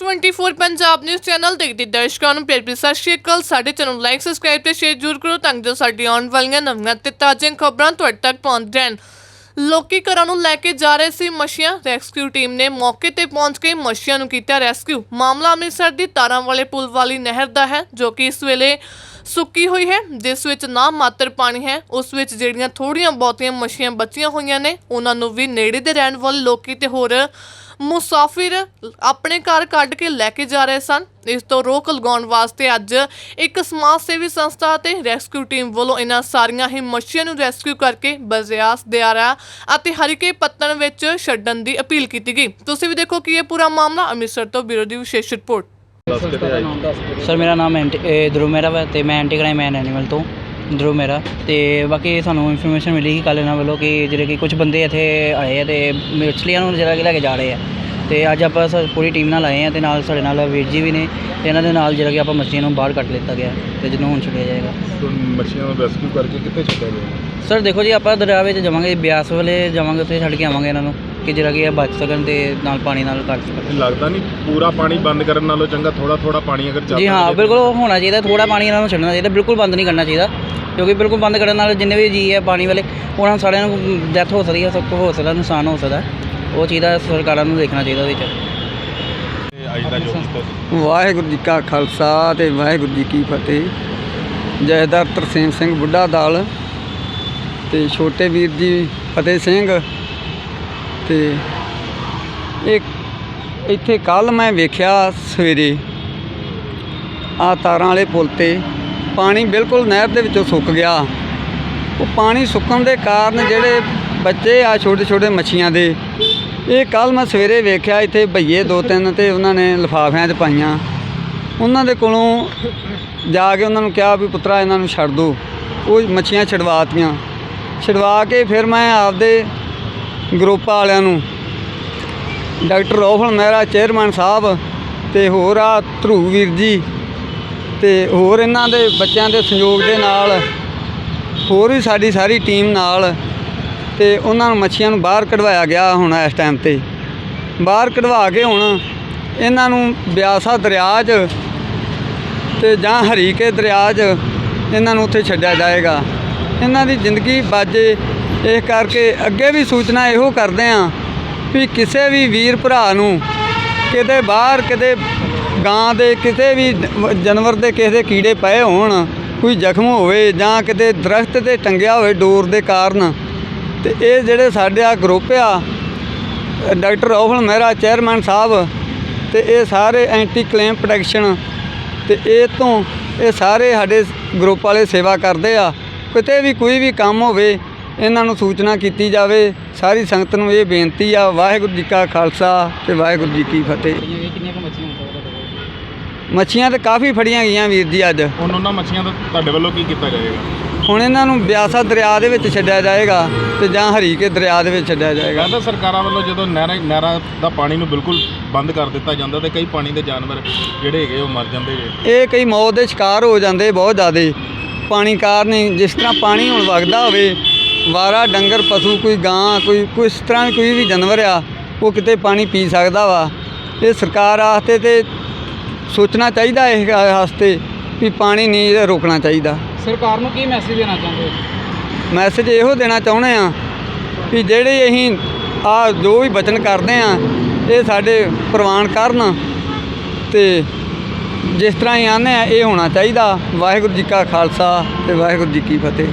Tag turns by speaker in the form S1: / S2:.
S1: 24 Punjab news channel ਦੇਖਦੇ ਦਰਸ਼ਕਾਂ ਨੂੰ। ਪਿਆਰ ਭਰੀ ਸਤਿ ਸ਼੍ਰੀ ਅਕਾਲ। ਸਾਡੇ ਚੈਨਲ ਨੂੰ ਲਾਈਕ ਸਬਸਕ੍ਰਾਈਬ ਤੇ ਸ਼ੇਅਰ ਜ਼ਰੂਰ ਕਰੋ ਤਾਂ ਜੋ ਸਾਡੀ ਆਉਣ ਵਾਲੀਆਂ ਨਵੀਆਂ ਤੇ ਤਾਜ਼ੀਆਂ ਖਬਰਾਂ ਤੁਹਾਡੇ ਤੱਕ ਪਹੁੰਚ ਜਾਣ। ਲੋਕੀ ਘਰਾਂ ਨੂੰ ਲੈ ਕੇ ਜਾ ਰਹੇ ਸੀ ਮੱਛੀਆਂ। ਰੈਸਕਿਊ ਟੀਮ ਨੇ ਮੌਕੇ ਤੇ ਪਹੁੰਚ ਕੇ ਮੱਛੀਆਂ ਨੂੰ ਕੀਤਾ ਰੈਸਕਿਊ ਮਾਮਲਾ ਅੰਮ੍ਰਿਤਸਰ ਦੀ ਤਾਰਾਂ ਵਾਲੇ ਪੁਲ ਵਾਲੀ ਨਹਿਰ ਦਾ ਹੈ, ਜੋ ਕਿ ਇਸ ਵੇਲੇ ਸੁੱਕੀ ਹੋਈ ਹੈ, ਜਿਸ ਵਿੱਚ ਨਾ ਮਾਤਰ ਪਾਣੀ ਹੈ। ਉਸ ਵਿੱਚ ਜਿਹੜੀਆਂ ਥੋੜੀਆਂ ਬਹੁਤੀਆਂ ਮੱਛੀਆਂ ਬਚੀਆਂ ਹੋਈਆਂ ਨੇ, ਉਹਨਾਂ ਨੂੰ ਵੀ ਨੇੜੇ ਦੇ ਰਹਿਣ ਵਾਲੇ ਲੋਕੀ ਤੇ ਹੋਰ ਮੁਸਾਫਿਰ ਆਪਣੇ ਘਰ ਕੱਢ ਕੇ ਲੈ ਕੇ ਜਾ ਰਹੇ ਸਨ। ਇਸ ਤੋਂ ਰੋਕ ਲਗਾਉਣ ਵਾਸਤੇ ਅੱਜ ਇੱਕ ਸਮਾਜ ਸੇਵੀ ਸੰਸਥਾ ਅਤੇ ਰੈਸਕਿਊ ਟੀਮ ਵੱਲੋਂ ਇਹਨਾਂ ਸਾਰੀਆਂ ਹੀ ਮੱਛੀਆਂ ਨੂੰ ਰੈਸਕਿਊ ਕਰਕੇ ਬਜ਼ਿਆਸ ਦਿਆਰਾ ਅਤੇ ਹਰੀਕੇ ਪੱਤਣ ਵਿੱਚ ਛੱਡਣ ਦੀ ਅਪੀਲ ਕੀਤੀ ਗਈ। ਤੁਸੀਂ ਵੀ ਦੇਖੋ ਕਿ ਇਹ ਪੂਰਾ ਮਾਮਲਾ। ਅੰਮ੍ਰਿਤਸਰ ਤੋਂ ਬਿਊਰੋ ਦੀ ਵਿਸ਼ੇਸ਼ ਰਿਪੋਰਟ।
S2: ਸਰ, ਮੇਰਾ ਨਾਮ ਐਂਟੀ ਇਹ ਮੇਰਾ ਤੇ ਮੈਂ ਐਂਟੀ ਕ੍ਰਾਈਮ ਐਨ ਐਨੀਮਲ ਤੋਂ। ਧਰੁਵ ਮੇਰਾ। ਤੇ ਬਾਕੀ ਸਾਨੂੰ ਇਨਫੋਰਮੇਸ਼ਨ ਮਿਲੀ ਕਿ ਕੱਲ੍ਹ ਇਹਨਾਂ ਵੱਲੋਂ ਕਿ ਜਿਹੜੇ ਕਿ ਕੁਝ ਬੰਦੇ ਇੱਥੇ ਆਏ ਆ ਤੇ ਮਛਲੀਆਂ ਨੂੰ ਜਿਹੜਾ ਕਿ ਲੈ ਕੇ ਜਾ ਰਹੇ ਆ। ਤੇ ਅੱਜ ਆਪਾਂ ਪੂਰੀ ਟੀਮ ਨਾਲ ਆਏ ਆ ਤੇ ਨਾਲ ਸਾਡੇ ਨਾਲ ਵੀਰ ਜੀ ਵੀ ਨੇ ਤੇ ਇਹਨਾਂ ਦੇ ਨਾਲ ਜਿਹੜਾ ਕਿ ਆਪਾਂ ਮਛਲੀਆਂ ਨੂੰ ਬਾਹਰ ਕੱਢ ਲਿੱਤਾ ਗਿਆ ਤੇ ਜਿਹਨੂੰ ਹੁਣ ਛੱਡਿਆ ਜਾਏਗਾ।
S3: ਮੱਛੀਆਂ ਨੂੰ ਰੈਸਕਿਊ ਕਰਕੇ ਕਿੱਥੇ ਛੱਡਿਆ ਗਿਆ?
S2: ਸਰ ਦੇਖੋ ਜੀ ਆਪਾਂ ਦਰਿਆ ਵਿੱਚ ਜਾਵਾਂਗੇ ਬਿਆਸ ਵਾਲੇ ਜਾਵਾਂਗੇ ਉੱਥੇ ਛੱਡ ਕੇ ਆਵਾਂਗੇ ਇਹਨਾਂ ਨੂੰ ਕਿ ਜਿਹੜਾ ਕਿ ਇਹ ਬਚ ਸਕਣ ਤੇ ਨਾਲ ਪਾਣੀ ਨਾਲ ਕੱਢ ਸਕਣ।
S3: ਲੱਗਦਾ ਨਹੀਂ ਪੂਰਾ ਪਾਣੀ ਬੰਦ ਕਰਨ ਨਾਲੋਂ ਚੰਗਾ ਥੋੜਾ ਥੋੜਾ ਪਾਣੀ ਅਗਰ ਚੱਲ
S2: ਜੀ ਹਾਂ ਬਿਲਕੁਲ ਹੋਣਾ ਚਾਹੀਦਾ ਥੋੜਾ ਪਾਣੀ ਇਹਨਾਂ ਨੂੰ ਛੱਡਣਾ ਚਾਹੀਦਾ ਬਿਲਕੁਲ ਬੰਦ ਨਹੀਂ ਕਰਨਾ ਚਾਹੀਦਾ। ਕਿਉਂਕਿ ਬਿਲਕੁਲ ਬੰਦ ਕਰਨ ਨਾਲ ਜਿੰਨੇ ਵੀ ਜੀ ਹੈ ਪਾਣੀ ਵਾਲੇ ਉਹਨਾਂ ਸਾਰਿਆਂ ਨੂੰ ਡੈਥ ਹੋ ਸਕਦੀ ਹੈ ਸਭ ਕੁਝ ਹੋ ਸਕਦਾ ਨੁਕਸਾਨ ਹੋ ਸਕਦਾ। ਉਹ ਚੀਜ਼ ਦਾ ਸਰਕਾਰਾਂ ਨੂੰ ਦੇਖਣਾ ਚਾਹੀਦਾ ਉਹਦੇ ਵਿੱਚ।
S4: ਵਾਹਿਗੁਰੂ ਜੀ ਕਾ ਖਾਲਸਾ ਤੇ ਵਾਹਿਗੁਰੂ ਜੀ ਕੀ ਫਤਿਹ। ਜੈਦਾਰ ਤਰਸੇਮ ਸਿੰਘ ਬੁੱਢਾ ਦਲ ਤੇ ਛੋਟੇ ਵੀਰ ਜੀ ਫਤਿਹ ਸਿੰਘ ਤੇ ਇੱਕ ਇੱਥੇ ਕੱਲ ਮੈਂ ਵੇਖਿਆ ਸਵੇਰੇ ਆ ਤਾਰਾਂ ਵਾਲੇ ਪੁਲ ਤੇ ਪਾਣੀ ਬਿਲਕੁਲ ਨਹਿਰ ਦੇ ਵਿੱਚੋਂ ਸੁੱਕ ਗਿਆ। ਉਹ ਪਾਣੀ ਸੁੱਕਣ ਦੇ ਕਾਰਨ ਜਿਹੜੇ ਬੱਚੇ ਆ ਛੋਟੇ ਛੋਟੇ ਮੱਛੀਆਂ ਦੇ, ਇਹ ਕੱਲ ਮੈਂ ਸਵੇਰੇ ਵੇਖਿਆ, ਇੱਥੇ ਭਈਏ ਦੋ ਤਿੰਨ ਤੇ ਉਹਨਾਂ ਨੇ ਲਿਫਾਫਿਆਂ 'ਚ ਪਾਈਆਂ। ਉਹਨਾਂ ਦੇ ਕੋਲੋਂ ਜਾ ਕੇ ਉਹਨਾਂ ਨੂੰ ਕਿਹਾ ਵੀ ਪੁੱਤਰਾ, ਇਹਨਾਂ ਨੂੰ ਛੱਡ ਦਿਓ ਉਹ ਮੱਛੀਆਂ ਛਡਵਾਤੀਆਂ ਛਡਵਾ ਕੇ ਫਿਰ ਮੈਂ ਆਪਦੇ ਗਰੁੱਪ ਵਾਲਿਆਂ ਨੂੰ, ਡਾਕਟਰ ਰੋਹਲ ਮਹਿਰਾ, ਚੇਅਰਮੈਨ ਸਾਹਿਬ ਤੇ ਹੋਰ ਆ ਧਰੂ ਵੀਰ ਜੀ ਤੇ ਹੋਰ ਇਹਨਾਂ ਦੇ ਬੱਚਿਆਂ ਦੇ ਸਹਿਯੋਗ ਦੇ ਨਾਲ ਹੋਰ ਵੀ ਸਾਡੀ ਸਾਰੀ ਟੀਮ ਨਾਲ ਤੇ ਉਹਨਾਂ ਨੂੰ ਮੱਛੀਆਂ ਨੂੰ ਬਾਹਰ ਕਢਵਾਇਆ ਗਿਆ ਹੁਣ ਇਸ ਟਾਈਮ ਤੇ। ਬਾਹਰ ਕਢਵਾ ਕੇ ਹੁਣ ਇਹਨਾਂ ਨੂੰ ਬਿਆਸਾ ਦਰਿਆ 'ਚ ਤੇ ਜਾਂ ਹਰੀਕੇ ਦਰਿਆ 'ਚ ਇਹਨਾਂ ਨੂੰ ਉੱਥੇ ਛੱਡਿਆ ਜਾਏਗਾ। ਇਹਨਾਂ ਦੀ ਜ਼ਿੰਦਗੀ ਬਾਜੇ ਇਸ ਕਰਕੇ ਅੱਗੇ ਵੀ ਸੂਚਨਾ ਇਹੋ ਕਰਦੇ ਆਂ ਵੀ ਕਿਸੇ ਵੀ ਵੀਰ ਭਰਾ ਨੂੰ ਕਿਤੇ ਬਾਹਰ ਕਿਤੇ ਗਾਂ ਦੇ ਕਿਸੇ ਵੀ ਜਾਨਵਰ ਦੇ ਕਿਸੇ ਦੇ ਕੀੜੇ ਪਏ ਹੋਣ, ਕੋਈ ਜ਼ਖਮ ਹੋਵੇ ਜਾਂ ਕਿਤੇ ਦਰਖਤ ਤੇ ਟੰਗਿਆ ਹੋਵੇ ਡੋਰ ਦੇ ਕਾਰਨ, ਤੇ ਇਹ ਜਿਹੜੇ ਸਾਡੇ ਆ ਗਰੁੱਪ ਆ, ਡਾਕਟਰ ਰੋਹਲ ਮਹਿਰਾ, ਚੇਅਰਮੈਨ ਸਾਹਿਬ, ਤੇ ਇਹ ਸਾਰੇ ਐਂਟੀ ਕਲੇਮ ਪ੍ਰੋਟੈਕਸ਼ਨ ਤੇ ਇਹ ਤੋਂ ਇਹ ਸਾਰੇ ਸਾਡੇ ਗਰੁੱਪ ਵਾਲੇ ਸੇਵਾ ਕਰਦੇ ਆ। ਕਿਤੇ ਵੀ ਕੋਈ ਵੀ ਕੰਮ ਹੋਵੇ, ਇਹਨਾਂ ਨੂੰ ਸੂਚਨਾ ਕੀਤੀ ਜਾਵੇ। ਸਾਰੀ ਸੰਗਤ ਨੂੰ ਇਹ ਬੇਨਤੀ ਆ, ਵਾਹਿਗੁਰੂ ਜੀ ਕਾ ਖਾਲਸਾ ਤੇ ਵਾਹਿਗੁਰੂ ਜੀ ਕੀ ਫਤਿਹ।
S2: ਮੱਛੀਆਂ
S4: ਤੇ ਕਾਫੀ ਫੜੀਆਂ ਗਈਆਂ ਵੀਰ ਜੀ ਅੱਜ।
S3: ਹੁਣ ਉਹਨਾਂ ਮੱਛੀਆਂ ਦਾ ਤੁਹਾਡੇ ਵੱਲੋਂ ਕੀ ਕੀਤਾ ਜਾਏਗਾ?
S4: ਹੁਣ ਇਹਨਾਂ ਨੂੰ ਬਿਆਸਾ ਦਰਿਆ ਦੇ ਵਿੱਚ ਛੱਡਿਆ ਜਾਏਗਾ ਤੇ ਜਾਂ ਹਰੀਕੇ ਦਰਿਆ ਦੇ ਵਿੱਚ ਛੱਡਿਆ ਜਾਏਗਾ।
S3: ਕਹਿੰਦਾ ਸਰਕਾਰਾਂ ਵੱਲੋਂ ਜਦੋਂ ਨਹਿਰਾਂ ਨਹਿਰਾਂ ਦਾ ਪਾਣੀ ਨੂੰ ਬਿਲਕੁਲ ਬੰਦ ਕਰ ਦਿੱਤਾ ਜਾਂਦਾ ਤੇ ਕਈ ਪਾਣੀ ਦੇ ਜਾਨਵਰ ਜਿਹੜੇ ਹੈਗੇ ਉਹ ਮਰ ਜਾਂਦੇ ਹੈਗੇ
S4: ਇਹ ਕਈ ਮੌਤ ਦੇ ਸ਼ਿਕਾਰ ਹੋ ਜਾਂਦੇ ਬਹੁਤ ਜ਼ਿਆਦੇ। ਪਾਣੀ ਕਾਰਨ ਹੀ ਜਿਸ ਤਰ੍ਹਾਂ ਪਾਣੀ ਹੁਣ ਵਗਦਾ ਹੋਵੇ ਵਾਰਾ ਡੰਗਰ ਪਸ਼ੂ ਕੋਈ ਗਾਂ ਕੋਈ ਕੋਈ ਇਸ ਤਰ੍ਹਾਂ ਕੋਈ ਵੀ ਜਾਨਵਰ ਆ ਉਹ ਕਿਤੇ ਪਾਣੀ ਪੀ ਸਕਦਾ ਵਾ। ਇਹ ਸਰਕਾਰ ਵਾਸਤੇ ਤੇ ਸੋਚਣਾ ਚਾਹੀਦਾ ਇਸ ਵਾਸਤੇ ਵੀ ਪਾਣੀ ਨਹੀਂ ਰੋਕਣਾ ਚਾਹੀਦਾ।
S2: ਸਰਕਾਰ ਨੂੰ ਕੀ ਮੈਸੇਜ ਦੇਣਾ ਚਾਹੁੰਦੇ ਹੋ?
S4: ਮੈਸੇਜ ਇਹੋ ਦੇਣਾ ਚਾਹੁੰਦੇ ਆ ਵੀ ਜਿਹੜੇ ਅਸੀਂ ਆ ਜੋ ਵੀ ਬਚਨ ਕਰਦੇ ਆ ਇਹ ਸਾਡੇ ਪ੍ਰਵਾਨ ਕਰਨ ਤੇ ਜਿਸ ਤਰ੍ਹਾਂ ਹੀ ਆਨੇ ਆ ਇਹ ਹੋਣਾ ਚਾਹੀਦਾ। ਵਾਹਿਗੁਰੂ ਜੀ ਕਾ ਖਾਲਸਾ ਤੇ ਵਾਹਿਗੁਰੂ ਜੀ ਕੀ ਫਤਿਹ।